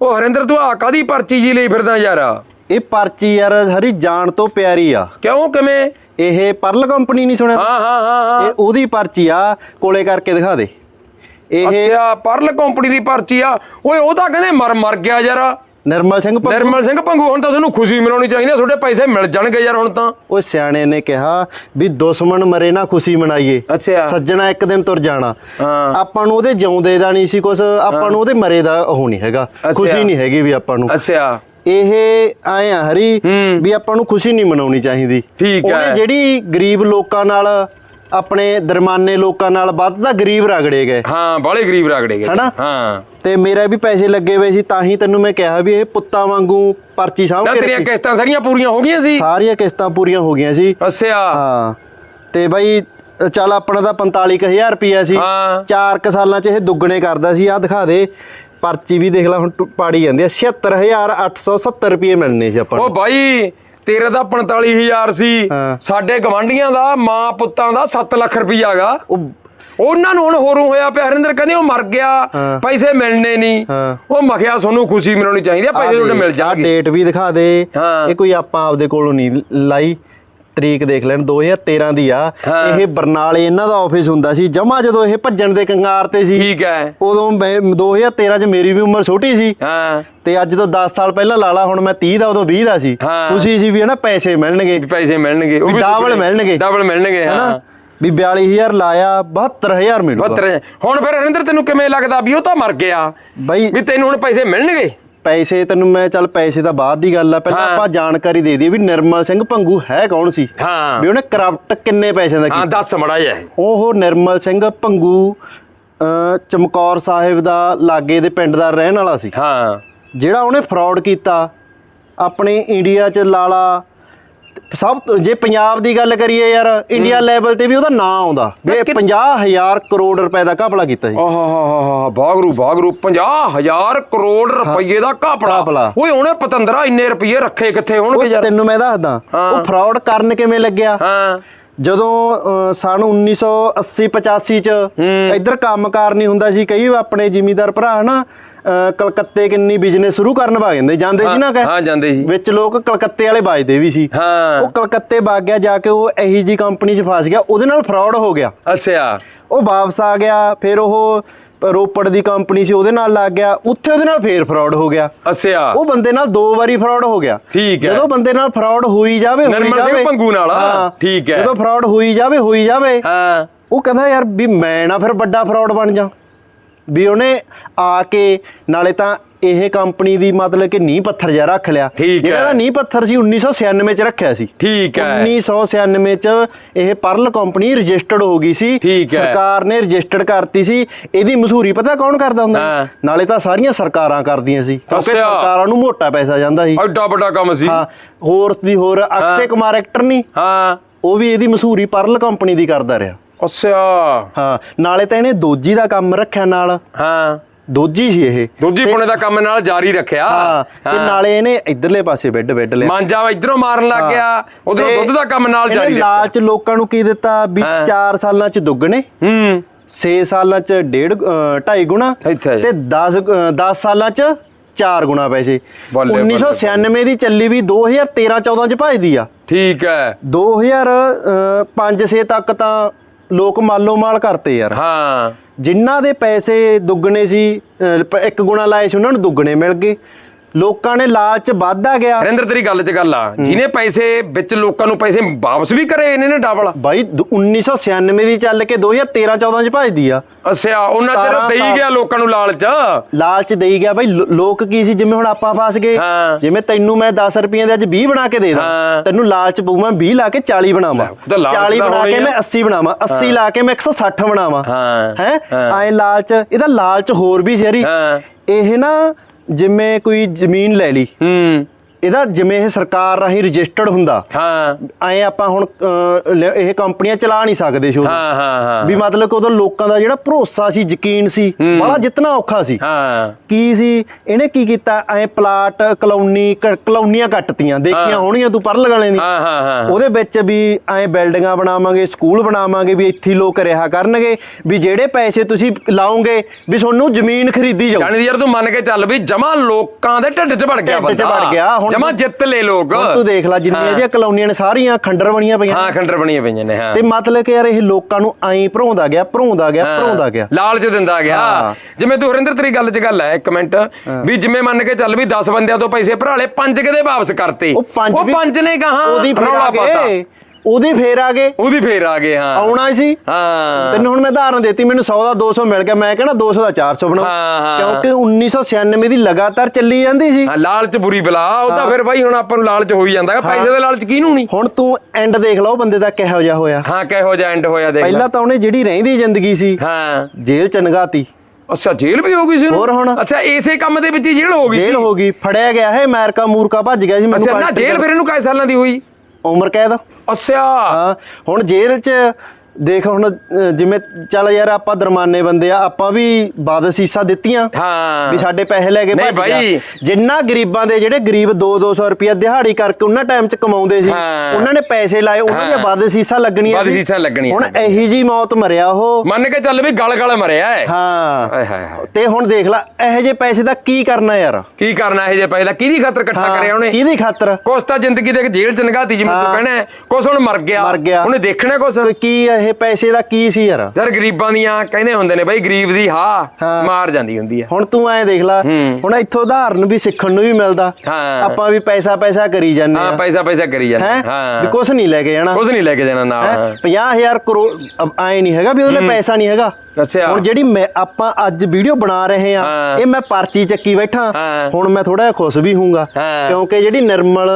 ਉਹ ਹਰਿੰਦਰ ਤੂੰ ਆ ਕਾਦੀ ਪਰਚੀ ਜੀ ਲਈ ਫਿਰਦਾ ਯਾਰ? ਇਹ ਪਰਚੀ ਯਾਰ ਹਰੀ ਜਾਣ ਤੋਂ ਪਿਆਰੀ ਆ। ਕਿਉਂ? ਕਿਵੇਂ? ਇਹ ਪਰਲ ਕੰਪਨੀ ਨਹੀਂ ਸੁਣਿਆ? ਹਾਂ ਹਾਂ ਹਾਂ ਹਾਂ। ਇਹ ਉਹਦੀ ਪਰਚੀ ਆ ਕੋਲੇ ਕਰਕੇ ਦਿਖਾ ਦੇ। ਇਹ ਅੱਛਾ ਪਰਲ ਕੰਪਨੀ ਦੀ ਪਰਚੀ ਆ। ਓਏ ਉਹ ਤਾਂ ਕਹਿੰਦੇ ਮਰ ਮਰ ਗਿਆ ਯਾਰ। ਨਿਰਮਲ ਸਿੰਘ ਭੰਗੂ? ਨਿਰਮਲ ਸਿੰਘ ਭੰਗੂ ਹੁਣ ਤਾਂ ਤੁਹਾਨੂੰ ਖੁਸ਼ੀ ਮਨਾਉਣੀ ਚਾਹੀਦੀ ਆ ਤੁਹਾਡੇ ਪੈਸੇ ਮਿਲ ਜਾਣਗੇ ਯਾਰ ਹੁਣ ਤਾਂ। ਉਹ ਸਿਆਣੇ ਨੇ ਕਿਹਾ ਵੀ ਦੁਸ਼ਮਣ ਮਰੇ ਨਾ ਖੁਸ਼ੀ ਮਨਾਈਏ। ਅੱਛਾ। ਸੱਜਣਾ ਇੱਕ ਦਿਨ ਤੁਰ ਜਾਣਾ। ਹਾਂ। ਆਪਾਂ ਨੂੰ ਉਹਦੇ ਜਿਉਂਦੇ ਦਾ ਨਹੀਂ ਸੀ ਕੁਛ ਆਪਾਂ ਨੂੰ ਉਹਦੇ ਮਰੇ ਦਾ ਉਹ ਨਹੀਂ ਹੈਗਾ। ਖੁਸ਼ੀ ਨਹੀਂ ਹੈਗੀ ਵੀ ਆਪਾਂ ਨੂੰ। ਅੱਛਾ। ਇਹ ਆਏ ਆ ਹਰੀ ਹੂੰ। ਵੀ ਆਪਾਂ ਨੂੰ ਖੁਸ਼ੀ ਨਹੀਂ ਮਨਾਉਣੀ ਚਾਹੀਦੀ। ਹੈ। ਉਹਨੇ ਜਿਹੜੀ ਗਰੀਬ ਲੋਕਾਂ ਨਾਲ ਆਪਣੇ ਦਰਮਾਨੇ ਲੋਕਾਂ ਨਾਲ ਵੱਧ ਤਾਂ ਗਰੀਬ ਰਗੜੇ ਗਏ। ਹਾਂ ਬਾਲੇ ਗਰੀਬ ਰਾਗੜੇ ਗਏ। ਹਨਾ? ਹਾਂ। ਤੇ ਮੇਰੇ ਵੀ ਪੈਸੇ ਲੱਗੇ ਹੋਏ ਸੀ ਤਾਂ ਹੀ ਤੈਨੂੰ ਮੈਂ ਕਿਹਾ ਵੀ ਇਹ ਪੁੱਤਾਂ ਵਾਂਗੂ ਪਰਚੀ ਸਾਂਭ ਕੇ ਤੇਰੀਆਂ। ਕਿਸ਼ਤਾਂ ਸਾਰੀਆਂ ਪੂਰੀਆਂ ਹੋ ਗਈਆਂ ਸੀ। ਸਾਰੀਆਂ ਕਿਸ਼ਤਾਂ ਪੂਰੀਆਂ ਹੋ ਗਈਆਂ ਸੀ। ਅੱਛਾ। ਹਾਂ। ਤੇ ਬਾਈ ਚੱਲ ਆਪਣਾ ਤਾਂ 45000 ਰੁਪਿਆ ਸੀ। ਚਾਰ ਕੁ ਸਾਲਾਂ ਚ ਇਹ ਦੁੱਗਣੇ ਕਰਦਾ ਸੀ। ਆ ਦਿਖਾ ਦੇ। ਪਰਚੀ ਵੀ ਦੇਖ ਲੈ ਹੁਣ ਪਾੜੀ ਜਾਂਦੀ ਆ। 76870 ਰੁਪਏ ਮਿਲਨੇ ਸੀ ਆਪਾਂ ਉਹ ਨੂੰ ਬਾਈ ਤੇਰੇ ਦਾ 45000 ਸੀ। ਸਾਡੇ ਗਵਾਂਢੀਆਂ ਦਾ ਮਾਂ ਪੁੱਤਾਂ ਦਾ 7 ਲੱਖ ਰੁਪਈਆ ਹੈਗਾ ਉਹ ਉਹਨਾਂ ਨੂੰ ਹੁਣ ਹੋਰੂ ਹੋਇਆ ਪਿਆ ਹਰਿੰਦਰ ਕਹਿੰਦੇ ਉਹ ਮਰ ਗਿਆ। ਪੈਸੇ ਮਿਲਣੇ ਨਹੀਂ। ਉਹ ਮਖਿਆ ਤੁਹਾਨੂੰ ਖੁਸ਼ੀ ਮਨਾਉਣੀ ਚਾਹੀਦੀ ਆ ਪੈਸੇ ਤੁਹਾਡੇ ਮਿਲ ਜਾਣਗੇ ਡੇਟ ਵੀ ਦਿਖਾ ਦੇ। ਇਹ ਕੋਈ ਆਪਾਂ ਆਪਦੇ ਕੋਲੋਂ ਨਹੀਂ ਲਾਈ ਤਰੀਕ ਦੇਖ ਲੈਣ 2013 ਦੀ ਆ। ਇਹ ਬਰਨਾਲੇ ਇਹਨਾਂ ਦਾ ਆਫਿਸ ਹੁੰਦਾ ਸੀ। ਜਮਾ ਜਦੋਂ ਇਹ ਭੱਜਣ ਦੇ ਕੰਗਾਰ ਤੇ ਸੀ ਠੀਕ ਹੈ। ਉਦੋਂ ਮੈਂ 2013 ਚ ਮੇਰੀ ਵੀ ਉਮਰ ਛੋਟੀ ਸੀ। ਹਾਂ। ਤੇ ਅੱਜ ਤੋਂ 10 ਸਾਲ ਪਹਿਲਾਂ ਲਾਲਾ ਹੁਣ ਮੈਂ 30 ਦਾ ਉਦੋਂ 20 ਦਾ ਸੀ। ਖੁਸ਼ੀ ਸੀ ਵੀ ਹਨਾ ਪੈਸੇ ਮਿਲਣਗੇ। ਪੈਸੇ ਮਿਲਣਗੇ ਵੀ double ਮਿਲਣਗੇ। ਡਬਲ ਮਿਲਣਗੇ ਹਾਂ। ਵੀ 42000 ਲਾਇਆ 72000 ਮਿਲੂਗਾ। 72 ਹੁਣ ਫਿਰ ਹਰਿੰਦਰ ਤੈਨੂੰ ਕਿਵੇਂ ਲੱਗਦਾ ਵੀ ਉਹ ਤਾਂ ਮਰ ਗਿਆ? ਬਾਈ ਵੀ ਤੈਨੂੰ ਹੁਣ ਪੈਸੇ ਮਿਲਣਗੇ? ਪੈਸੇ ਤੈਨੂੰ ਮੈਂ ਚੱਲ ਪੈਸੇ ਤਾਂ ਬਾਅਦ ਦੀ ਗੱਲ ਆ ਪਹਿਲਾਂ ਹਾਂ। ਆਪਾਂ ਜਾਣਕਾਰੀ ਦੇ ਦਈਏ ਵੀ ਨਿਰਮਲ ਸਿੰਘ ਭੰਗੂ ਹੈ ਕੌਣ ਸੀ? ਹਾਂ। ਵੀ ਉਹਨੇ ਕਰਪਟ ਕਿੰਨੇ ਪੈਸਿਆਂ ਦਾ ਹਾਂ ਕੀਤਾ? ਦੱਸ ਮੜਾ ਜਾ ਉਹ ਨਿਰਮਲ ਸਿੰਘ ਭੰਗੂ ਚਮਕੌਰ ਸਾਹਿਬ ਦਾ ਲਾਗੇ ਦੇ ਪਿੰਡ ਦਾ ਰਹਿਣ ਵਾਲਾ ਸੀ। ਹਾਂ। ਜਿਹੜਾ ਉਹਨੇ ਫਰਾਡ ਕੀਤਾ ਆਪਣੇ ਇੰਡੀਆ 'ਚ ਲਾਲਾ ਸਭ ਤੋਂ- ਜੇ ਪੰਜਾਬ ਦੀ ਗੱਲ ਕਰੀਏ ਯਾਰ ਇੰਡੀਆ ਲੈਵਲ ਤੇ ਵੀ ਉਹਦਾ ਨਾਂ ਆਉਂਦਾ। ਵੀ ਕਿ- 50000 ਕਰੋੜ ਰੁਪਏ ਦਾ ਘਪਲਾ ਕੀਤਾ ਸੀ। ਆਹਾਹਾਹਾ ਬਾਗਰੂ ਬਾਗਰੂ 50000 ਕਰੋੜ ਰੁਪਏ ਦਾ ਘਪਲਾ। ਓਏ ਉਹਨੇ ਪਤੰਦਰਾ ਇੰਨੇ ਰੁਪਏ ਰੱਖੇ ਕਿੱਥੇ ਹੋਣਗੇ ਯਾਰ? ਤੈਨੂੰ ਮੈਂ ਦੱਸਦਾ। ਉਹ ਫਰਾਡ ਕਰਨ ਕਿਵੇਂ ਲੱਗਿਆ? ਹਾਂ। ਜਦੋਂ ਅਹ, ਸਨ 1980 85 ਚ। ਇੱਧਰ ਕੰਮਕਾਰ ਨਹੀਂ ਹੁੰਦਾ ਸੀ ਕਈ ਆਪਣੇ ਜ਼ਿਮੀਦਾਰ ਭਰਾ ਹਨਾ ਕਲਕੱਤੇ ਕਿੰਨੀ ਬਿਜ਼ਨਸ ਸ਼ੁਰੂ ਕਰਨ ਵਗ ਜਾਂਦੇ ਜਾਂਦੇ ਸੀ ਨਾ ਹਾਂ ਜਾਂਦੇ ਸੀ। ਵਿੱਚ ਲੋਕ ਕਲਕੱਤੇ ਵਾਲੇ ਵੱਜਦੇ ਵੀ ਸੀ। ਹਾਂ। ਉਹ ਕਲਕੱਤੇ ਵਗ ਗਿਆ ਜਾ ਕੇ ਉਹ ਇਹੀ ਜੀ ਕੰਪਨੀ 'ਚ ਫਸ ਗਿਆ ਉਹਦੇ ਨਾਲ ਫਰਾਡ ਹੋ ਗਿਆ। ਅੱਛਾ। ਉਹ ਵਾਪਸ ਆ ਗਿਆ ਫਿਰ ਉਹ ਰੋਪੜ ਦੀ ਕੰਪਨੀ ਸੀ ਉਹਦੇ ਨਾਲ ਲੱਗ ਗਿਆ ਉੱਥੇ ਉਹਦੇ ਨਾਲ ਫੇਰ ਫਰਾਡ ਹੋ ਗਿਆ। ਅੱਛਾ। ਉਹ ਬੰਦੇ ਨਾਲ ਦੋ ਵਾਰੀ ਫਰਾਡ ਹੋ ਗਿਆ। ਠੀਕ ਹੈ। ਜਦੋਂ ਬੰਦੇ ਨਾਲ ਫਰਾਡ ਹੋਈ ਜਾਵੇ ਹੋਈ ਜਾਵੇ। ਭੰਗੂ ਨਾਲ, ਹਾਂ, ਠੀਕ ਹੈ। ਜਦੋਂ ਫਰਾਡ ਹੋਈ ਜਾਵੇ ਹੋਈ ਜਾਵੇ। ਹਾਂ। ਉਹ ਕਹਿੰਦਾ ਯਾਰ ਵੀ ਮੈਂ ਨਾ ਫਿਰ ਵੱਡਾ ਫਰਾਡ ਬਣ ਜਾ। ਵੀ ਉਹਨੇ ਆ ਕੇ ਨਾਲੇ ਤਾਂ ਇਹ ਕੰਪਨੀ ਦੀ ਮਤਲਬ ਕਿ ਨੀਂਹ ਪੱਥਰ ਜਿਹਾ ਰੱਖ ਲਿਆ। ਜਿਹੜਾ ਨੀਂਹ ਪੱਥਰ ਸੀ 1996 ਚ ਰੱਖਿਆ ਸੀ। ਠੀਕ ਹੈ। 1996 ਚ ਇਹ ਪਰਲ ਕੰਪਨੀ ਰਜਿਸਟਰਡ ਹੋ ਗਈ ਸੀ। ਸਰਕਾਰ ਨੇ ਰਜਿਸਟਰਡ ਕਰਤੀ ਸੀ। ਇਹਦੀ ਮਸ਼ਹੂਰੀ ਪਤਾ ਕੌਣ ਕਰਦਾ ਹੁੰਦਾ? ਨਾਲੇ ਤਾਂ ਸਾਰੀਆਂ ਸਰਕਾਰਾਂ ਕਰਦੀਆਂ ਸੀ ਕਿਉਂਕਿ। ਸਰਕਾਰਾਂ ਨੂੰ ਮੋਟਾ ਪੈਸਾ ਜਾਂਦਾ ਸੀ। ਐਡਾ ਵੱਡਾ ਕੰਮ ਸੀ। ਹਾਂ ਹੋਰ ਦੀ ਹੋਰ ਅਕਸ਼ੇ ਕੁਮਾਰ ਐਕਟਰ ਨਹੀਂ ਹਾਂ। ਉਹ ਵੀ ਇਹਦੀ ਮਸ਼ਹੂਰੀ ਪਰਲ ਕੰਪਨੀ ਦੀ ਕਰਦਾ ਰਿਹਾ। ਅੱਛਾ। ਹਾਂ ਨਾਲੇ ਤਾਂ ਇਹਨੇ ਦੋਜੀ ਦਾ ਕੰਮ ਰੱਖਿਆ ਨਾਲ। ਹਾਂ। ਦੋਜੀ ਸੀ ਇਹ। ਦੂਜੀ ਪੁਣੇ ਦਾ ਕੰਮ ਨਾਲ ਜਾਰੀ ਰੱਖਿਆ। ਹਾਂ ਤੇ ਨਾਲੇ ਇਹਨੇ ਇਧਰਲੇ ਪਾਸੇ ਬੈੱਡ ਬੈੱਡ ਲਿਆ। ਮਾਂਜਾ ਇਧਰੋਂ ਮਾਰਨ ਲੱਗ ਗਿਆ। ਉਧਰੋਂ ਤੇ ਦੁੱਧ ਦਾ ਕੰਮ ਨਾਲ ਇਹਨੇ ਜਾਰੀ ਰੱਖਿਆ। ਲਾਲਚ ਲੋਕਾਂ ਨੂੰ ਕੀ ਦਿੱਤਾ? ਵੀ ਹਾਂ। 4 ਸਾਲਾਂ ਚ ਦੁੱਗਣੇ। ਹੂੰ। 6 ਸਾਲਾਂ ਚ ਡੇਢ ਅ, ਢਾਈ ਗੁਣਾ। ਇੱਥੇ ਤੇ 10 10 ਸਾਲਾਂ ਚ 4 ਗੁਣਾ ਪੈਸੇ। ਬੱਲੇ, ਬੱਲੇ, 1996 ਦੀ ਚੱਲੀ ਵੀ 2013 14 ਚ ਭਜਦੀ ਆ। ਠੀਕ ਹੈ। 2005 6 ਤੱਕ ਤਾਂ ਲੋਕ ਮਾਲੋ ਮਾਲ ਕਰਤੇ ਯਾਰ। ਹਾਂ। ਜਿਨ੍ਹਾਂ ਦੇ ਪੈਸੇ ਦੁੱਗਣੇ ਸੀ ਪ- ਇੱਕ ਗੁਣਾ ਲਾਏ ਸੀ ਉਹਨਾਂ ਨੂੰ ਦੁੱਗਣੇ ਮਿਲ ਗਏ। ਲੋਕਾਂ ਨੇ ਲਾਲਚ ਵੱਧਦਾ ਗਿਆ। ਹਰਿੰਦਰ ਤੇਰੀ ਗੱਲ 'ਚ ਗੱਲ ਆ। ਜਿਹਨੇ ਪੈਸੇ ਵਿੱਚ ਲੋਕਾਂ ਨੂੰ ਪੈਸੇ ਵਾਪਸ ਵੀ ਕਰੇ ਇਹਨੇ ਨੇ ਡਬਲ। ਬਾਈ ਦ- 1996 ਦੀ ਚੱਲ ਕੇ 2013 14 ਚ ਭਜਦੀ ਆ। ਅੱਛਾ ਉਹਨਾਂ ਚਿਰ 17 ਦੇਈ। ਗਿਆ ਲੋਕਾਂ ਨੂੰ ਲਾਲਚ? ਲਾਲਚ ਦੇਈ ਗਿਆ ਬਾਈ। ਲੋਕ ਕੀ ਸੀ ਜਿਵੇਂ ਹੁਣ ਆਪਾਂ ਫਸ ਗਏ। ਜਿਵੇਂ ਤੈਨੂੰ ਮੈਂ 10 ਰੁਪਈਆਂ ਦੇ ਅੱਜ 20 ਬਣਾ ਕੇ ਦੇ ਦਾਂ। ਤੈਨੂੰ ਲਾਲਚ ਪਊ ਮੈਂ 20 ਲਾ ਕੇ 40 ਬਣਾਵਾਂ। ਉਹ ਤਾਂ ਲਾਲਚ 40 ਤਾਂ ਬਣਾ ਕੇ। ਮੈਂ 80 ਬਣਾਵਾਂ। 80 ਲਾ ਕੇ ਮੈਂ 160 ਬਣਾਵਾਂ। ਹਾਂ। ਐ ਲਾਲਚ ਇਹਦਾ ਲਾਲਚ ਹੋਰ ਵੀ ਸ਼ਰੀ ਇਹ ਨਾ ਜਿਵੇਂ ਕੋਈ ਜ਼ਮੀਨ ਲੈ ਲਈ ਹੂੰ। ਇਹਦਾ ਜਿਵੇਂ ਇਹ ਸਰਕਾਰ ਰਾਹੀਂ ਰਜਿਸਟਰਡ ਹੁੰਦਾ ਹਾਂ। ਐ ਆਪਾਂ ਹੁਣ ਲ- ਇਹ ਕੰਪਨੀਆਂ ਚਲਾ ਨਹੀਂ ਸਕਦੇ ਸ਼ੋਰੂਮ ਹਾਂ ਹਾਂ ਹਾਂ। ਵੀ ਮਤਲਬ ਕਿ ਉਦੋਂ ਲੋਕਾਂ ਦਾ ਜਿਹੜਾ ਭਰੋਸਾ ਸੀ ਯਕੀਨ ਸੀ ਹੂੰ। ਬੜਾ ਜਿੱਤਣਾ ਔਖਾ ਸੀ। ਹਾਂ। ਕੀ ਸੀ? ਇਹਨੇ ਕੀ ਕੀਤਾ? ਐ ਪਲਾਟ ਕਲੋਨੀ ਕ- ਕਲੋਨੀਆਂ ਕੱਟਤੀਆਂ ਦੇਖੀਆਂ ਹਾਂ। ਹੋਣੀਆਂ ਤੂੰ ਪਰਲ ਗਲੇ ਦੀ। ਹਾਂ ਹਾਂ ਹਾਂ। ਉਹਦੇ ਵਿੱਚ ਵੀ ਐ ਬਿਲਡਿੰਗਾਂ ਬਣਾਵਾਂਗੇ ਸਕੂਲ ਬਣਾਵਾਂਗੇ ਵੀ ਇੱਥੇ ਹੀ ਲੋਕ ਰਿਹਾ ਕਰਨਗੇ ਵੀ ਜਿਹੜੇ ਪੈਸੇ ਤੁਸੀਂ ਲਾਓਗੇ ਵੀ ਤੁਹਾਨੂੰ ਜ਼ਮੀਨ ਖਰੀਦੀ ਜਾਊ। ਜਾਣੀ ਯਾਰ ਤੂੰ ਮੰਨ ਕੇ ਚੱਲ ਵੀ ਜਮਾ ਲੋਕਾਂ ਦੇ ਢਿੱਡ 'ਚ ਵੜ ਗਿਆ ਢਿੱਡ 'ਚ ਬੰਦਾ। ਵੜ ਗਿਆ, ਹੁਣ ਜਮਾ ਜਿੱਤ ਲੈ ਲੋਕ। ਤੂੰ ਦੇਖ ਲੈ ਜਿੰਨੀਆਂ। ਇਹਦੀਆਂ ਕਲੋਨੀਆਂ ਨੇ ਸਾਰੀਆਂ ਖੰਡਰ ਬਣੀਆਂ ਪਈਆਂ ਹਾਂ ਖੰਡਰ ਬਣੀਆਂ ਪਈਆਂ ਨੇ ਹਾਂ। ਤੇ ਮਤਲਬ ਕਿ ਯਾਰ ਇਹ ਲੋਕਾਂ ਨੂੰ ਐਂ ਭਰੋਂਦਾ ਗਿਆ ਭਰੋਂਦਾ ਗਿਆ। ਭਰੋਂਦਾ ਗਿਆ। ਲਾਲਚ ਦਿੰਦਾ ਗਿਆ। ਜਿਵੇਂ ਤੂੰ ਹਰਿੰਦਰ ਤੇਰੀ ਗੱਲ 'ਚ ਗੱਲ ਹੈ ਇੱਕ ਮਿੰਟ। ਵੀ ਜਿਵੇਂ ਮੰਨ ਕੇ ਚੱਲ ਵੀ 10 ਬੰਦਿਆਂ ਤੋਂ ਪੈਸੇ ਭਰਾਲੇ ਪੰਜ ਕਿਤੇ ਵਾਪਸ ਕਰਤੇ? ਉਹ ਪੰਜ ਉਹ ਵੀ- ਪੰਜ ਨੇ ਕਹਾ? ਉਹਦੀ ਆ ਗਏ ਉਹਦੀ ਫੇਰ ਆ ਗਏ। ਉਹਦੀ ਫੇਰ ਆ ਗਏ ਹਾਂ। ਆਉਣਾ ਸੀ। ਹਾਂ। ਤੈਨੂੰ ਹੁਣ ਮੈਂ ਉਦਾਹਰਨ ਦਿੱਤੀ ਮੈਨੂੰ 100 ਦਾ 200 ਮਿਲ ਗਿਆ। ਮੈਂ ਕਹਿੰਦਾ 200 ਦਾ 400 ਬਣਾਓ। ਕਿਉਂਕਿ 1996 ਦੀ ਲਗਾਤਾਰ ਚੱਲੀ ਜਾਂਦੀ ਸੀ। ਹਾਂ, ਲਾਲਚ ਬੁਰੀ ਬਲਾ। ਉਹ ਤਾਂ। ਫਿਰ ਬਾਈ ਹੁਣ ਆਪਾਂ ਨੂੰ ਲਾਲਚ ਹੋ ਹੀ ਜਾਂਦਾ ਹੈ ਪੈਸੇ ਦੇ ਲਾਲਚ ਕਿਹਨੂੰ ਨਹੀਂ ਹੁਣ ਤੂੰ ਐਂਡ ਦੇਖ ਲਾ ਉਹ ਬੰਦੇ ਦਾ ਕਿਹੋ ਜਿਹਾ ਹੋਇਆ। ਹਾਂ ਕਿਹੋ ਜਿਹਾ ਐਂਡ ਹੋਇਆ ਦੇਖ। ਪਹਿਲਾਂ ਤਾਂ ਉਹਨੇ ਜਿਹੜੀ ਰਹਿੰਦੀ ਜ਼ਿੰਦਗੀ ਸੀ ਹਾਂ। ਜੇਲ੍ਹ ਚ ਨਗਾਤੀ। ਅੱਛਾ ਜੇਲ੍ਹ ਵੀ ਹੋ ਗਈ ਸੀ? ਹੋਰ ਹੁਣ? ਅੱਛਾ ਇਸੇ ਕੰਮ ਦੇ ਵਿੱਚ ਹੀ ਜੇਲ੍ਹ ਹੋ ਗਈ ਸੀ? ਜੇਲ੍ਹ ਹੋ ਗਈ। ਫੜਿਆ ਗਿਆ ਹੈ ਅਮਰੀਕਾ ਮੂਰਕਾ ਭੱਜ ਗਿਆ ਸੀ ਅੱਛਾ ਨਾ country ਜੇਲ੍ਹ ਫਿਰ ਇਹਨੂੰ ਕਾਇ ਸਾਲਾਂ ਦੀ ਹੋਈ? ਉਮਰ ਕੈਦ ਅੱਛਾ। ਹਾਂ ਹੁਣ ਜੇਲ੍ਹ ਚ ਦੇਖ ਹੁਣ ਜਿਵੇਂ ਚੱਲ ਯਾਰ ਆਪਾਂ ਦਰਮਾਨੇ ਬੰਦੇ ਆ ਆਪਾਂ ਵੀ ਬਾਦ ਸੀਸਾ ਦਿੱਤੀਆਂ ਹਾਂ ਵੀ ਸਾਡੇ ਪੈਸੇ ਲੈ ਕੇ ਭੱਜ। ਗਿਆ ਜਿੰਨਾ ਗਰੀਬਾਂ ਦੇ ਜਿਹੜੇ ਗਰੀਬ 2-200 ਰੁਪਇਆ ਦਿਹਾੜੀ ਕਰਕੇ ਉਹਨਾਂ ਟਾਈਮ 'ਚ ਕਮਾਉਂਦੇ ਸੀ। ਉਹਨਾਂ ਨੇ ਪੈਸੇ ਲਾਏ ਉਹਨਾਂ ਦੀਆਂ। ਵੱਧ ਸੀਸਾਂ ਲੱਗਣੀਆਂ ਸੀ। ਸੀਸਾਂ ਲੱਗਣੀਆਂ। ਹੁਣ ਇਹੀ ਜੀ ਮੌਤ ਮਰਿਆ ਉਹ ਮੰਨ ਕੇ ਚੱਲ ਵੀ ਗਲ ਗਲ ਮਰਿਆ ਹੈ ਹਾਂ ਹਾਏ ਹਾਏ ਤੇ ਹੁਣ ਦੇਖ ਲੈ ਇਹੋ ਜਿਹੇ ਪੈਸੇ ਦਾ ਕੀ ਕਰਨਾ ਯਾਰ ਕੀ ਕਰਨਾ ਇਹ ਜੇ ਪੈਸੇ ਦਾ ਕਿਹਦੀ ਖਾਤਰ ਇਕੱਠਾ ਕਰਿਆ ਉਹਨੇ ਕਿਹਦੀ ਖਾਤਰ ਕੁਛ ਤਾਂ ਜ਼ਿੰਦਗੀ ਦੇ ਜੇਲ੍ਹ ਚ ਨਗਾਤੀ ਜਿਵੇਂ ਤੂੰ। ਕਹਿਣਾ ਕੁਛ ਹੁਣ ਮਰ ਗਿਆ ਮਰ ਗਿਆ। ਉਹਨੇ ਦੇਖਣਾ ਕੁਛ ਕੀ ਇਹ ਪੈਸੇ ਦਾ ਕੀ ਸੀ ਯਾਰ ਯਾਰ ਗਰੀਬਾਂ ਦੀਆਂ ਕਹਿੰਦੇ ਹੁੰਦੇ ਨੇ ਬਈ ਗਰੀਬ ਦੀ ਹਾਂ ਹਾਂ। ਮਾਰ ਜਾਂਦੀ ਹੁੰਦੀ ਹੈ ਹੁਣ ਤੂੰ ਐਂ ਦੇਖ ਲੈ ਹੂੰ। ਹੁਣ ਇੱਥੋਂ ਉਦਾਹਰਨ ਵੀ ਸਿੱਖਣ ਨੂੰ ਵੀ ਮਿਲਦਾ ਹਾਂ। ਆਪਾਂ ਵੀ ਪੈਸਾ ਪੈਸਾ ਕਰੀ ਜਾਂਦੇ ਹਾਂ ਆ ਪੈਸਾ ਪੈਸਾ ਕਰੀ ਜਾਂਦੇ ਹੈ ਹਾਂ ਵੀ ਕੁਝ ਨਹੀਂ ਲੈ ਕੇ ਜਾਣਾ ਕੁਛ ਨਹੀਂ ਲੈ ਕੇ ਜਾਣਾ ਨਾਲ ਹੈਂ? ਹਾਂ। 50000 ਕਰੋੜ ਐ ਨਹੀਂ ਹੈਗਾ ਵੀ ਉਹਦੇ ਲਈ ਪੈਸਾ ਨਹੀਂ ਹੈਗਾ ਅੱਛਾ ਹੁਣ ਜਿਹੜੀ ਮੈਂ ਆਪਾਂ ਅੱਜ ਵੀਡੀਓ ਬਣਾ ਰਹੇ ਆ। ਇਹ ਮੈਂ ਪਰਚੀ ਚੱਕੀ ਬੈਠਾ। ਹੁਣ ਮੈਂ ਥੋੜਾ ਖੁਸ਼ ਵੀ ਹੋਊਗਾ। ਕਿਉਂਕਿ ਜਿਹੜੀ ਨਿਰਮਲ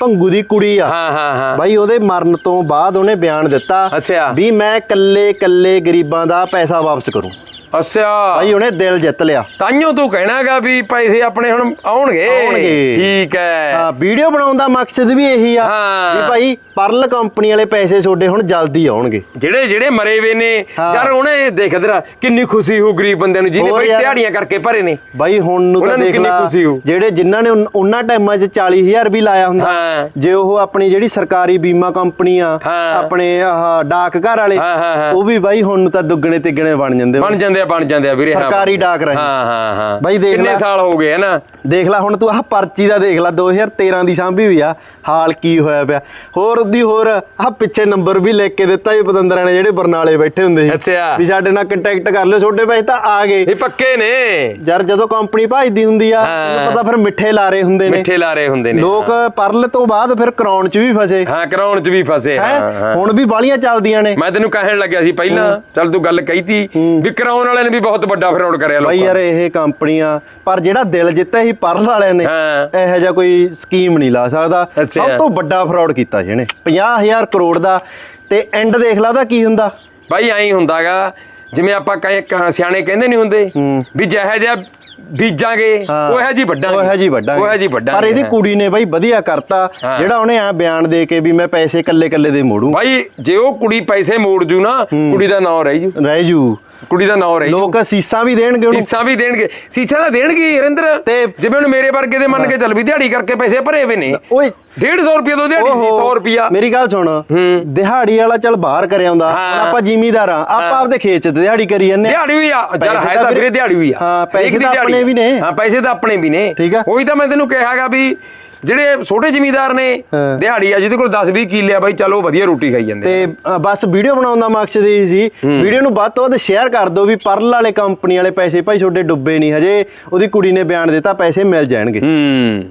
ਭੰਗੂ ਦੀ ਕੁੜੀ ਆ ਹਾਂ ਹਾਂ ਹਾਂ ਬਾਈ ਉਹਦੇ ਮਰਨ ਤੋਂ ਬਾਅਦ ਉਹਨੇ ਬਿਆਨ ਦਿੱਤਾ। ਵੀ ਮੈਂ ਕੱਲੇ ਕੱਲੇ ਗਰੀਬਾਂ ਦਾ ਪੈਸਾ ਵਾਪਸ ਕਰੂੰ ਅੱਛਾ ਬਾਈ ਉਹਨੇ ਦਿਲ ਜਿੱਤ ਲਿਆ ਤਾਈਓ ਤੂੰ ਕਹਿਣਾਗਾ ਵੀ ਪੈਸੇ ਆਪਣੇ ਹੁਣ ਆਉਣਗੇ ਆਉਣਗੇ। ਠੀਕ ਹੈ ਹਾਂ ਵੀਡੀਓ ਬਣਾਉਣ ਦਾ ਮਕਸਦ ਵੀ ਇਹੀ ਆ ਹਾਂ। ਵੀ ਭਾਈ ਪਰਲ ਕੰਪਨੀ ਵਾਲੇ ਪੈਸੇ ਤੁਹਾਡੇ ਹੁਣ ਜਲਦੀ ਆਉਣਗੇ ਜਿਹੜੇ ਜਿਹੜੇ ਮਰੇ ਵੇ ਨੇ ਹਾਂ। ਯਾਰ ਉਹਨੇ ਦੇਖ ਤੇਰਾ ਕਿੰਨੀ ਖੁਸ਼ੀ ਹੋ ਗਰੀਬ ਬੰਦਿਆਂ ਨੂੰ ਜਿਹਨੇ ਹੋਰ ਬਈ ਯਾਰ। ਦਿਹਾੜੀਆਂ ਕਰਕੇ ਭਰੇ ਨੇ ਬਾਈ ਹੁਣ ਨੂੰ ਉਹਨਾਂ ਤਾਂ ਨੂੰ ਦੇਖ ਕਿੰਨੀ ਲਾ ਖੁਸ਼ੀ ਹੋਊ। ਜਿਹੜੇ ਜਿਨ੍ਹਾਂ ਨੇ ਉਨ- ਉਹਨਾਂ ਟਾਈਮਾਂ 'ਚ 40000 ਵੀ ਲਾਇਆ ਹੁੰਦਾ ਹਾਂ ਜੇ ਉਹ ਆਪਣੀ ਜਿਹੜੀ ਸਰਕਾਰੀ ਬੀਮਾ ਕੰਪਨੀ ਆ ਹਾਂ। ਆਪਣੇ ਆਹ ਡਾਕ ਘਰ ਵਾਲੇ ਹਾਂ ਹਾਂ ਹਾਂ ਉਹ ਵੀ ਬਾਈ ਹੁਣ ਨੂੰ ਤਾਂ ਦੁੱਗਣੇ ਤਿੱਗਣੇ ਬਣ ਜਾਂਦੇ ਬਣ ਜਾਂਦੇ ਆ ਬਣ ਜਾਂਦੇ ਆ ਵੀਰੇ ਹਾਂ, ਸਰਕਾਰੀ ਡਾਕ ਰਾਹੀਂ। ਹਾਂ ਹਾਂ ਹਾਂ। ਬਾਈ ਦੇਖ ਕਿੰਨੇ ਲੈ। ਸਾਲ ਹੋ ਗਏ ਹਨਾ? ਦੇਖ ਲੈ ਹੁਣ ਤੂੰ ਆਹ ਪਰਚੀ ਦਾ ਦੇਖ ਲੈ 2013 ਦੀ ਸਾਂਭੀ ਵੀ ਆ। ਹਾਲ ਕੀ ਹੋਇਆ ਪਿਆ। ਹੋਰ ਉਹਦੀ ਹੋਰ ਆਹ ਪਿੱਛੇ ਨੰਬਰ ਵੀ ਲਿਖ ਕੇ ਦਿੱਤਾ ਜੀ ਪਤੰਦਰਾਂ ਨੇ ਜਿਹੜੇ ਬਰਨਾਲੇ ਬੈਠੇ ਹੁੰਦੇ ਸੀ। ਅੱਛਾ। ਵੀ ਸਾਡੇ ਨਾਲ ਕੰਟੈਕਟ ਕਰ ਲਿਓ ਛੋਟੇ ਪੈਸੇ ਤਾਂ ਆ ਗਏ। ਇਹ ਪੱਕੇ ਨੇ। ਯਾਰ ਜਦੋਂ ਕੰਪਨੀ ਭਜਦੀ ਹੁੰਦੀ ਆ। ਤੈਨੂੰ ਪਤਾ ਫਿਰ ਮਿੱਠੇ ਲਾਰੇ ਹੁੰਦੇ ਨੇ। ਮਿੱਠੇ ਲਾਰੇ ਹੁੰਦੇ ਨੇ ਲੋਕ ਪਰਲ ਤੋਂ ਬਾਅਦ ਫਿਰ ਕਰਾਉਣ ਚ ਵੀ ਫਸੇ। ਹਾਂ ਕਰਾਉਣ ਚ ਵੀ ਫਸੇ ਹਾਂ ਹੁਣ ਵੀ ਬਾਲੀਆਂ ਚੱਲਦੀਆਂ ਨੇ। ਮੈਂ ਤੈਨੂੰ ਕਹਿਣ ਲੱਗਿਆ ਸੀ ਪਹਿਲਾਂ ਚੱਲ ਤੂੰ ਗੱਲ ਕਹੀਤੀ ਵੀ ਕਰਾਉਣ ਵਾਲਿਆਂ ਨੇ ਵੀ ਬਹੁਤ ਵੱਡਾ ਫਰਾਡ ਕਰਿਆ ਬਾਈ ਲੋਕਾਂ ਯਾਰ ਇਹ ਕੰਪਨੀਆਂ ਪਰ ਜਿਹੜਾ ਦਿਲ ਜਿੱਤਿਆ ਸੀ ਪਰਲ ਵਾਲਿਆਂ ਨੇ ਇਹੋ ਜਿਹਾ ਕੋਈ ਸਕੀਮ ਨਹੀਂ ਲਾ ਸਕਦਾ। ਸਭ ਤੋਂ ਵੱਡਾ ਫਰਾਡ ਕੀਤਾ ਜਿਹਨੇ 50000 ਕਰੋੜ ਦਾ ਤੇ ਐਂਡ ਦੇਖ ਲਾ ਕੀ ਹੁੰਦਾ। ਬਾਈ ਐਂ ਹੀ ਹੁੰਦਾਗਾ ਜਿਵੇਂ ਆਪਾਂ ਕਹੇ ਸਿਆਣੇ ਕਹਿੰਦੇ ਨਹੀਂ ਹੁੰਦੇ। ਵੀ ਜਿਹੋ ਜਿਹਾ ਬੀਜਾਂਗੇ। ਉਹ ਇਹੋ ਜੀ ਵੱਡਾਂਗੇ ਉਹ ਇਹੋ ਜੀ ਵੱਡਾਂਗੇ ਉਹ ਇਹੋ ਜੀ ਵੱਡਾਂਗੇ ਪਰ ਇਹਦੀ। ਕੁੜੀ ਨੇ ਬਾਈ ਵਧੀਆ ਕਰਤਾ। ਜਿਹੜਾ ਉਹਨੇ ਆ ਬਿਆਨ ਦੇ ਕੇ ਵੀ ਮੈਂ ਪੈਸੇ ਕੱਲੇ ਕੱਲੇ ਦੇ ਮੋੜੂ। ਬਾਈ ਜੇ ਉਹ ਕੁੜੀ ਪੈਸੇ ਮੋੜ ਜੂ ਨਾ ਕੁੜੀ ਦਾ ਨਾਂ ਰਹਿ ਜੂ। ਰਹਿ ਜੂ। ਕੁੜੀ ਦਾ ਨਾਂ ਰਹਿ। ਲੋਕ ਸੀਸਾਂ ਵੀ ਦੇਣਗੇ ਉਹਨੂੰ। ਸੀਸਾਂ ਵੀ ਦੇਣਗੇ। ਸੀਸਾਂ ਤਾਂ ਦੇਣਗੇ ਹਰਿੰਦਰ ਤੇ- ਜਿਵੇਂ ਹੁਣ ਮੇਰੇ ਵਰਗੇ ਦੇ ਮੰਨ ਕੇ ਚੱਲ ਵੀ ਦਿਹਾੜੀ ਕਰਕੇ ਪੈਸੇ ਭਰੇ ਵੇ ਨੇ। ਓਏ 150 ਰੁਪਏ ਤੋਂ ਦਿਹਾੜੀ ਸੀ 100 ਰੁਪਿਆ ਮੇਰੀ ਗੱਲ ਸੁਣ। ਦਿਹਾੜੀ ਵਾਲਾ ਚੱਲ ਬਾਹਰ ਹਾਂ। ਹੁਣ ਆਪਾਂ ਜ਼ਿਮੀਦਾਰ ਆ ਆਪਾਂ। ਆਪਦੇ ਖੇਤ 'ਚ ਦਿਹਾੜੀ ਕਰੀ ਜੰਨੇ ਦਿਹਾੜੀ ਵੀ ਆ ਪੈਸੇ ਹੈ ਤਾਂ ਵੀਰੇ ਦਿਹਾੜੀ ਵੀ ਆ ਹਾਂ, ਪੈਸੇ ਤਾਂ ਆਪਣੇ ਵੀ ਨੇ। ਹਾਂ ਪੈਸੇ ਤਾਂ ਆਪਣੇ ਵੀ ਨੇ ਠੀਕ ਆ। ਉਹੀ ਤਾਂ ਮੈਂ ਤੈਨੂੰ ਕਿਹਾਗਾ ਵੀ ਜਿਹੜੇ ਛੋਟੇ ਜ਼ਿਮੀਦਾਰ ਨੇ। ਦਿਹਾੜੀ ਆ ਜਿਹਦੇ ਕੋਲ 10 20 ਕਿੱਲੇ ਆ ਬਾਈ ਚਲੋ ਵਧੀਆ ਰੋਟੀ ਖਾਈ ਜਾਂਦੇ ਤੇ ਬਸ ਵੀਡੀਓ ਬਣਾਉਣ ਦਾ ਮਕਸਦ ਇਹ ਸੀ ਵੀਡੀਓ ਨੂੰ ਵੱਧ ਤੋਂ ਵੱਧ ਸ਼ੇਅਰ ਕਰ ਦਿਓ ਵੀ ਪਰਲ ਵਾਲੇ ਕੰਪਨੀ ਵਾਲੇ ਪੈਸੇ ਭਾਈ ਤੁਹਾਡੇ ਡੁੱਬੇ ਨਹੀਂ ਹਜੇ ਉਹਦੀ ਕੁੜੀ ਨੇ ਬਿਆਨ ਦਿੱਤਾ ਪੈਸੇ ਮਿਲ ਜਾਣਗੇ ਹੂੰ